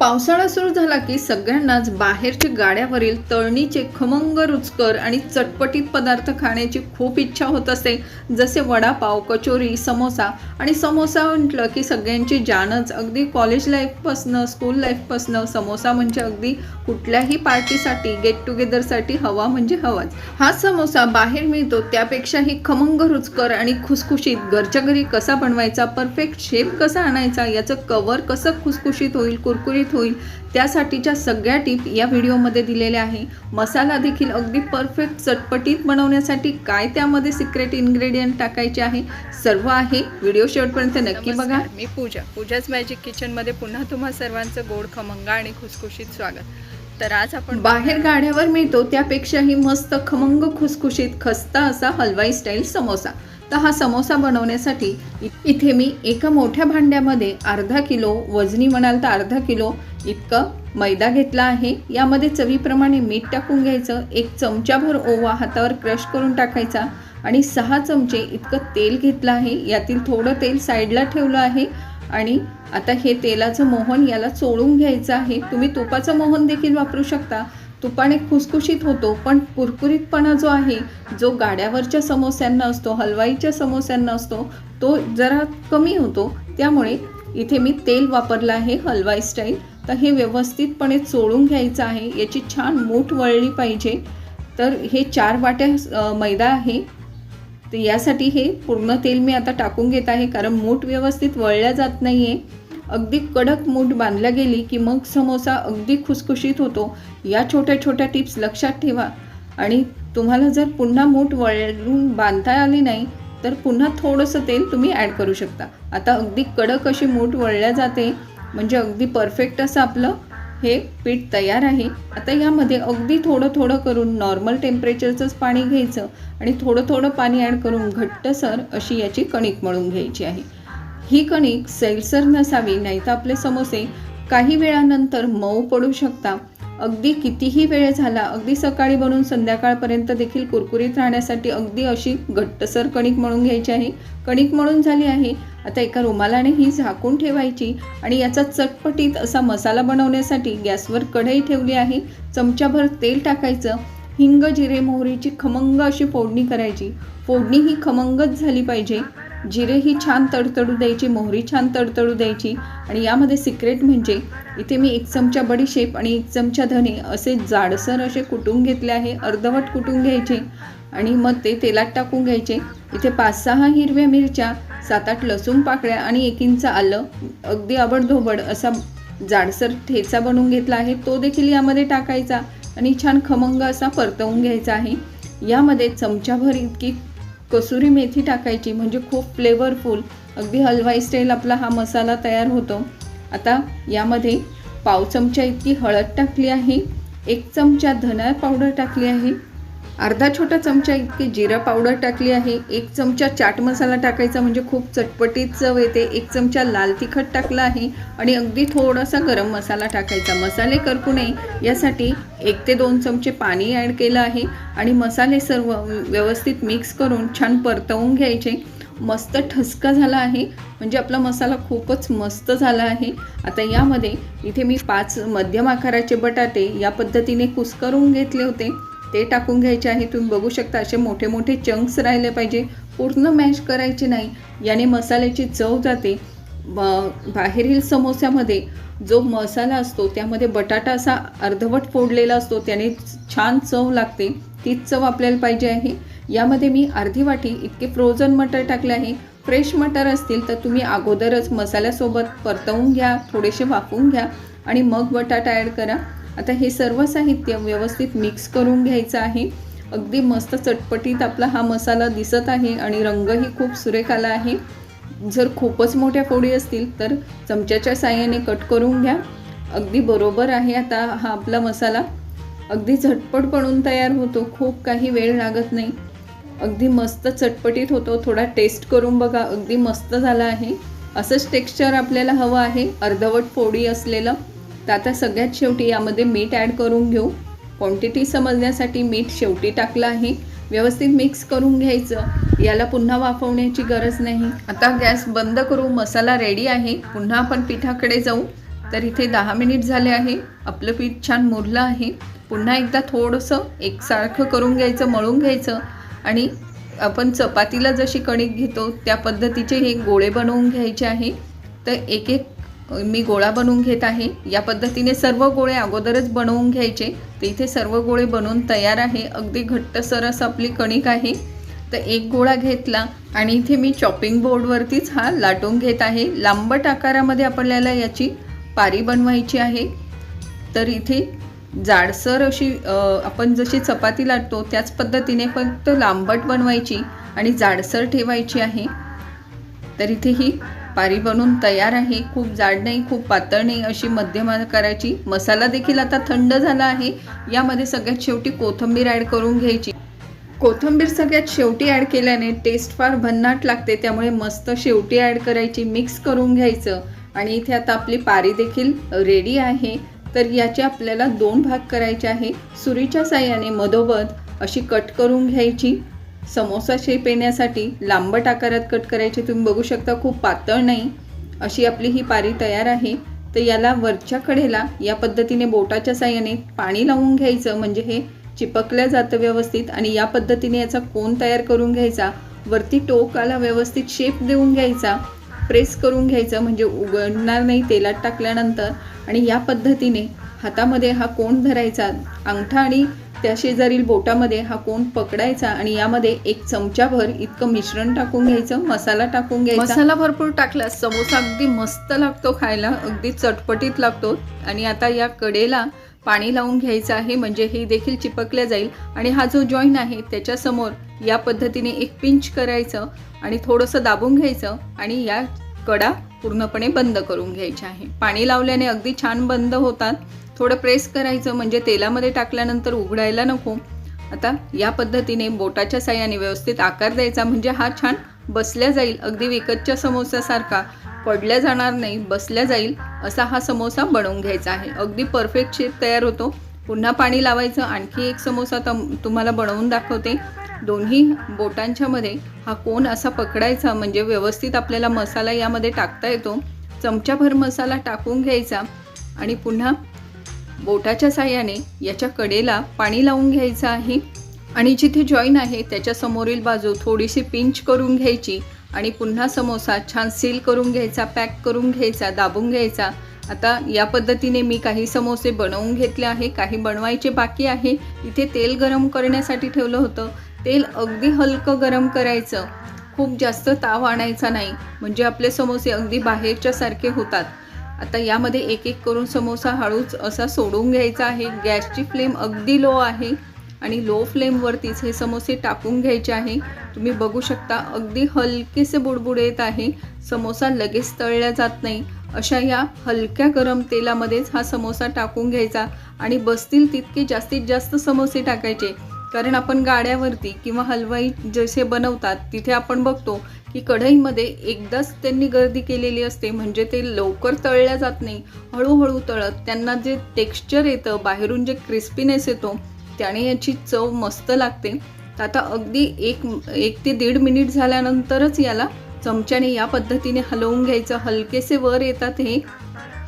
पावसाळा सुरू झाला की सगळ्यांनाच बाहेरच्या गाड्यावरील तळणीचे खमंग रुचकर आणि चटपटीत पदार्थ खाण्याची खूप इच्छा होत असते जसे वडापाव कचोरी समोसा आणि समोसा म्हटलं की सगळ्यांची जानच. अगदी कॉलेज लाईफपासनं स्कूल लाईफपासनं समोसा म्हणजे अगदी कुठल्याही पार्टीसाठी गेट टुगेदरसाठी हवा म्हणजे हवाच. हा समोसा बाहेर मिळतो त्यापेक्षाही खमंग रुचकर आणि खुसखुशीत. घरच्या घरी कसा बनवायचा परफेक्ट शेप कसा आणायचा याचं कवर कसं खुसखुशीत होईल कुरकुरीत होईल. त्यासाठीच्या सगळ्या टिप या व्हिडिओमध्ये दिलेल्या आहे. मसाला देखील अगदी परफेक्ट चटपटीत बनवण्यासाठी काय त्यामध्ये सिक्रेट इन्ग्रेडियंट टाकायचे आहे सर्व आहे. व्हिडिओ शेवटपर्यंत नक्की बघा. मी पूजा. पूजाच मॅजिक किचनमध्ये पुन्हा तुम्हा सर्वांचं गोड खमंग आणि खुसखुशीत स्वागत. तर आज आपण बाहेर गाड्यावर मिळतो त्यापेक्षाही मस्त खमंग खुसखुशीत खस्ता असा हलवाई स्टाईल समोसा. तर हा समोसा बनवण्यासाठी इ- इथे मी एका मोठ्या भांड्यामध्ये अर्धा किलो वजनी म्हणाल तर अर्धा किलो इतकं मैदा घेतला आहे. यामध्ये चवीप्रमाणे मीठ टाकून घ्यायचं एक चमचाभर ओवा हातावर क्रश करून टाकायचा आणि सहा चमचे इतकं तेल घेतलं आहे. यातील थोडं तेल साईडला ठेवलं आहे आणि आता हे तेलाचं मोहन याला चोळून घ्यायचं आहे. तुम्ही तुपाचं मोहन देखील वापरू शकता. तुपाने खुसखुशीत होतो पण कुरकुरीतपणा जो आहे जो गाड्यावरच्या समोस्यांना असतो हलवाईच्या समोस्यांना असतो तो जरा कमी होतो. त्यामुळे इथे मी तेल वापरलं आहे हलवाई स्टाईल. तर हे व्यवस्थितपणे चोळून घ्यायचं आहे. याची छान मूठ वळली पाहिजे. तर हे चार वाट्या मैदा आहे. तर यासाठी हे पूर्ण तेल मी आता टाकून घेत आहे कारण मूठ व्यवस्थित वळल्या जात नाही आहे अगदी कडक मूठ बांधल्या गेली की मग समोसा अगदी खुसखुशीत होतो. या छोट्या छोट्या टिप्स लक्षात ठेवा. आणि तुम्हाला जर पुन्हा मूठ वळून बांधता आली नाही तर पुन्हा थोडंसं तेल तुम्ही ॲड करू शकता. आता अगदी कडक अशी मूठ वळल्या जाते म्हणजे अगदी परफेक्ट असं आपलं हे पीठ तयार आहे. आता यामध्ये अगदी थोडं थोडं करून नॉर्मल टेम्परेचरचंच पाणी घ्यायचं आणि थोडं थोडं पाणी ॲड करून घट्टसर अशी याची कणिक मळून घ्यायची आहे. ही कणिक सैलसर नसावी नाही तर आपले समोसे काही वेळानंतर मऊ पडू शकता. अगदी कितीही वेळ झाला अगदी सकाळी बनवून संध्याकाळपर्यंत देखील कुरकुरीत राहण्यासाठी अगदी अशी घट्टसर कणिक मळून घ्यायची आहे. कणिक मळून झाली आहे. आता एका रुमालाने ही झाकून ठेवायची आणि याचा चटपटीत असा मसाला बनवण्यासाठी गॅसवर कढई ठेवली आहे. चमच्याभर तेल टाकायचं. हिंग जिरे मोहरीची खमंग अशी फोडणी करायची. फोडणी ही खमंगच झाली पाहिजे. जिरे ही छान तडतडू द्यायची मोहरी छान तडतडू द्यायची आणि यामध्ये सिक्रेट म्हणजे इथे मी एक चमचा बडीशेप आणि एक चमचा धने असे जाडसर असे कुटून घेतले आहे अर्धवट कुटून घ्यायचे आणि मग ते तेलात टाकून घ्यायचे. इथे पाच सहा हिरव्या मिरच्या सात आठ लसूण पाकळ्या आणि एक इंच आलं अगदी आबडधोबड असा जाडसर ठेचा बनवून घेतला आहे. तो देखील यामध्ये टाकायचा आणि छान खमंग असा परतवून घ्यायचा आहे. यामध्ये चमचाभर इतकी कसुरी मेथी टाकायची म्हणजे खूप फ्लेवरफुल अगदी हलवाई स्टाईल आपला हा मसाला तयार होतो. आता यामध्ये पाव चमचा इतकी हळद टाकली आहे एक चमचा धना पावडर टाकली आहे अर्धा छोटा चमचा इतकी जिरा पावडर टाकली आहे. एक चमचा चाट मसाला टाकायचा म्हणजे खूप चटपटीत चव येते. एक चमचा लाल तिखट टाकला आहे आणि अगदी थोडासा गरम मसाला टाकायचा. मसाले करपू नये यासाठी एक ते दोन चमचे पाणी ॲड केलं आहे आणि मसाले सर्व व्यवस्थित मिक्स करून छान परतवून घ्यायचे. मस्त ठसका झाला आहे. म्हणजे आपला मसाला खूपच मस्त झाला आहे. आता यामध्ये इथे मी पाच मध्यम आकाराचे बटाटे या पद्धतीने कुस्करून घेतले होते. ते टाकून घ्यायचे आहे. तुम्ही बघू शकता असे मोठे मोठे चंक्स राहिले पाहिजे. पूर्ण मॅश करायचे नाही. याने मसाल्याची चव जाते. ब- बाहेरील समोस्यामध्ये जो मसाला असतो त्यामध्ये बटाटा असा अर्धवट फोडलेला असतो त्याने छान चव लागते. तीच चव आपल्याला पाहिजे आहे. यामध्ये मी अर्धी वाटी इतके फ्रोझन मटर टाकले आहे. फ्रेश मटर असतील तर तुम्ही अगोदरच मसाल्यासोबत परतवून घ्या थोडेसे वाफवून घ्या आणि मग बटाटा ॲड करा. आता हे सर्व साहित्य व्यवस्थित मिक्स करून घ्यायचं आहे. अगदी मस्त चटपटीत आपला हा मसाला दिसत आहे आणि रंगही खूप सुरेख आला आहे. जर खूपच मोठ्या फोडी असतील तर चमच्याच्या साह्याने कट करून घ्या. अगदी बरोबर आहे आता हा आपला मसाला. अगदी झटपट बनून तयार होतो. खूप काही वेळ लागत नाही. अगदी मस्त चटपटीत होतो. थोडा टेस्ट करून बघा. अगदी मस्त झाला आहे. असंच टेक्स्चर आपल्याला हवं आहे. अर्धवट फोडी असलेलं. तर आता सगळ्यात शेवटी यामध्ये मीठ ॲड करून घेऊ. क्वांटिटी समजण्यासाठी मीठ शेवटी टाकलं आहे. व्यवस्थित मिक्स करून घ्यायचं. याला पुन्हा वाफवण्याची गरज नाही. आता गॅस बंद करू. मसाला रेडी आहे. पुन्हा आपण पिठाकडे जाऊ. तर इथे दहा मिनिट झाले आहे. आपलं पीठ छान मुरलं आहे. पुन्हा एकदा थोडंसं एकसारखं करून घ्यायचं मळून घ्यायचं. आणि आपण चपातीला जशी कणिक घेतो त्या पद्धतीचे हे गोळे बनवून घ्यायचे आहे. तर एक एक मी गोळा बनवून घेत आहे. या पद्धतीने सर्व गोळे अगोदरच बनवून घ्यायचे. तर इथे सर्व गोळे बनवून तयार आहे. अगदी घट्टसर असं आपली कणिक आहे. तर एक गोळा घेतला आणि इथे मी चॉपिंग बोर्डवरतीच हा लाटून घेत आहे. लांबट आकारामध्ये आपल्याला याची पारी बनवायची आहे. तर इथे जाडसर अशी आपण जशी चपाती लाटतो त्याच पद्धतीने फक्त लांबट बनवायची आणि जाडसर ठेवायची आहे. तर इथे ही पारी बनवून तयार आहे. खूप जाड नाही खूप पातळ नाही अशी मध्यम आकाराची मसाला देखील आता थंड झाला आहे. यामध्ये सगळ्यात शेवटी कोथिंबीर ॲड करून घ्यायची. कोथिंबीर सगळ्यात शेवटी ॲड केल्याने टेस्ट फार भन्नाट लागते त्यामुळे मस्त शेवटी ॲड करायची मिक्स करून घ्यायचं. आणि इथे आता आपली पारी देखील रेडी आहे. तर याचे आपल्याला दोन भाग करायचे आहे. सुरीच्या साह्याने मधोमध अशी कट करून घ्यायची. समोसा शेप येण्यासाठी लांबट आकारात कट करायचे तुम्ही बघू शकता खूप पातळ नाही. अशी आपली ही पारी तयार आहे. तर याला वरच्या कडेला या पद्धतीने बोटाच्या साह्याने पाणी लावून घ्यायचं म्हणजे हे चिपकलं जातं व्यवस्थित आणि या पद्धतीने याचा कोन तयार करून घ्यायचा. वरती टोकाला व्यवस्थित शेप देऊन घ्यायचा. प्रेस करून घ्यायचं म्हणजे उघडणार नाही तेलात टाकल्यानंतर. आणि या पद्धतीने हातामध्ये हा कोण धरायचा. अंगठा आणि त्या शेजारील बोटामध्ये हा कोण पकडायचा आणि यामध्ये एक चमचाभर इतकं मिश्रण टाकून घ्यायचं मसाला टाकून घ्यायचा. मसाला भरपूर टाकला. समोसा अगदी मस्त लागतो खायला अगदी चटपटीत लागतो. आणि आता या कडेला पाणी लावून घ्यायचं आहे म्हणजे हे देखील चिपकल्या जाईल. आणि हा जो जॉईन आहे त्याच्यासमोर या पद्धतीने एक पिंच करायचं आणि थोडंसं दाबून घ्यायचं. आणि या कडा पूर्णपणे बंद करून घ्यायच्या आहे. पाणी लावल्याने अगदी छान बंद होतात. थोडं प्रेस करायचं म्हणजे तेलामध्ये टाकल्यानंतर उघडायला नको. आता या पद्धतीने बोटाच्या साह्याने व्यवस्थित आकार द्यायचा म्हणजे हा छान बसल्या जाईल. अगदी विकतच्या समोसासारखा. पडल्या जाणार नाही बसल्या जाईल असा हा समोसा बनवून घ्यायचा आहे. अगदी परफेक्ट शेप तयार होतो. पुन्हा पाणी लावायचं. आणखी एक समोसा तम तुम्हाला बनवून दाखवते. दोन्ही बोटांच्या मध्ये हा कोण असा पकडायचा म्हणजे व्यवस्थित आपल्याला मसाला यामध्ये टाकता येतो. चमचाभर मसाला टाकून घ्यायचा आणि पुन्हा बोटाच्या साह्याने याच्या कडेला पाणी लावून घ्यायचं आहे. आणि जिथे जॉईन आहे त्याच्या समोरील बाजू थोडीशी पिंच करून घ्यायची आणि पुन्हा समोसा छान सील करून घ्यायचा पॅक करून घ्यायचा दाबून घ्यायचा. आता या पद्धतीने मी काही समोसे बनवून घेतले आहे काही बनवायचे बाकी आहे. इथे तेल गरम करण्यासाठी ठेवलं होतं. तेल अगदी हलकं गरम करायचं. खूप जास्त ताव आणायचा नाही. म्हणजे आपले समोसे अगदी बाहेरच्या सारखे होतात. आता यामध्ये एक एक करून समोसा हळूच असा सोडून घ्यायचा आहे. गॅसची फ्लेम अगदी लो आहे आणि लो फ्लेमवरतीच हे समोसे टाकून घ्यायचे आहे. तुम्ही बघू शकता अगदी हलकेसे बुडबुड येत आहे. समोसा लगेच तळल्या जात नाही. अशा या हलक्या गरम तेलामध्येच हा समोसा टाकून घ्यायचा आणि बसतील तितके जास्तीत जास्त समोसे टाकायचे. कारण आपण गाड्यावरती किंवा हलवाई जसे बनवतात तिथे आपण बघतो की कढईमध्ये एकदाच त्यांनी गर्दी केलेली असते. म्हणजे ते लवकर तळल्या जात नाही. हळूहळू तळत त्यांना जे टेक्स्चर येतं बाहेरून जे क्रिस्पीनेस येतो त्याने याची चव मस्त लागते. तर आता अगदी एक एक ते दीड मिनिट झाल्यानंतरच याला चमच्याने या पद्धतीने हलवून घ्यायचं. हलकेसे वर येतात हे.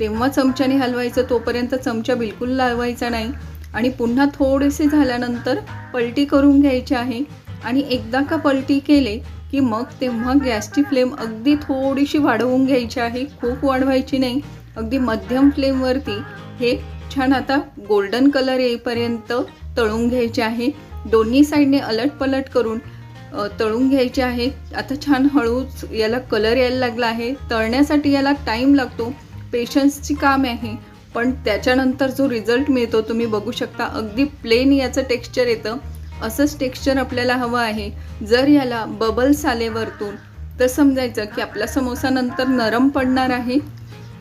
तेव्हा चमच्याने हलवायचं. तोपर्यंत चमचा बिलकुल लावायचा नाही. आणि पुन्हा थोडेसे झाल्यानंतर पलटी करून घ्यायची आहे. आणि एकदा का पलटी केले की मग तेव्हा गॅसची फ्लेम अगदी थोडीशी वाढवून घ्यायची आहे. खूप वाढवायची नाही. अगदी मध्यम फ्लेमवरती हे छान आता गोल्डन कलर येईपर्यंत तळून घ्यायचे आहे. दोन्ही साईडने अलट पलट करून तळून घ्यायचे आहे. आता छान हळूच याला कलर यायला लागला आहे. तळण्यासाठी याला टाईम लागतो. पेशन्सची काम आहे. पण त्याच्यानंतर जो रिझल्ट मिळतो तुम्ही बघू शकता अगदी प्लेन याचं टेक्स्चर येतं. असंच टेक्स्चर आपल्याला हवं आहे. जर याला बबल्स आले वरतून तर समजायचं की आपला समोसा नंतर नरम पडणार आहे.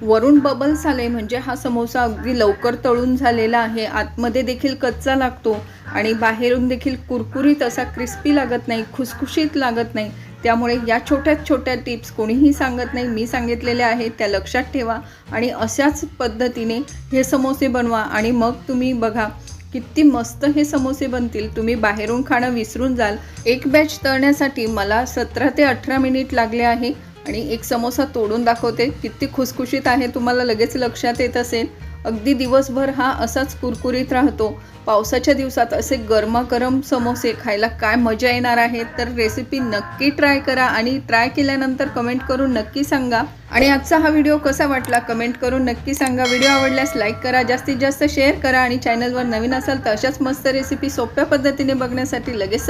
वरून बबल्स आले म्हणजे हा समोसा अगदी लवकर तळून झालेला आहे. आतमध्ये देखील कच्चा लागतो आणि बाहेरून देखील कुरकुरीत असा क्रिस्पी लागत नाही खुसखुशीत लागत नाही. त्यामुळे या छोट्या छोट्या टिप्स कोणीही सांगत नाही मी सांगितलेल्या आहेत त्या लक्षात ठेवा आणि अशाच पद्धतीने हे समोसे बनवा आणि मग तुम्ही बघा किती मस्त हे समोसे बनतील. तुम्ही बाहेरून खाणं विसरून जाल. एक बॅच तळण्यासाठी मला सतरा ते अठरा मिनिट लागले आहे आणि एक समोसा तोडून दाखवते. किती खुसखुशीत आहे तुम्हाला लगेच लक्षात येत असेल. अगदी दिवसभर हा असाच कुरकुरीत राहतो. पावसाच्या दिवसात असे गरमागरम समोसे खायला काय मजा येणार आहे? तर रेसिपी नक्की ट्राय करा आणि ट्राय केल्यानंतर कमेंट करून नक्की सांगा. आणि आजचा हा व्हिडिओ कसा वाटला? कमेंट करून नक्की सांगा. व्हिडिओ आवडल्यास लाईक करा जास्तीत जास्त शेअर करा आणि चॅनलवर नवीन असाल तर अशाच मस्त रेसिपी सोप्या पद्धतीने बघण्यासाठी लगेच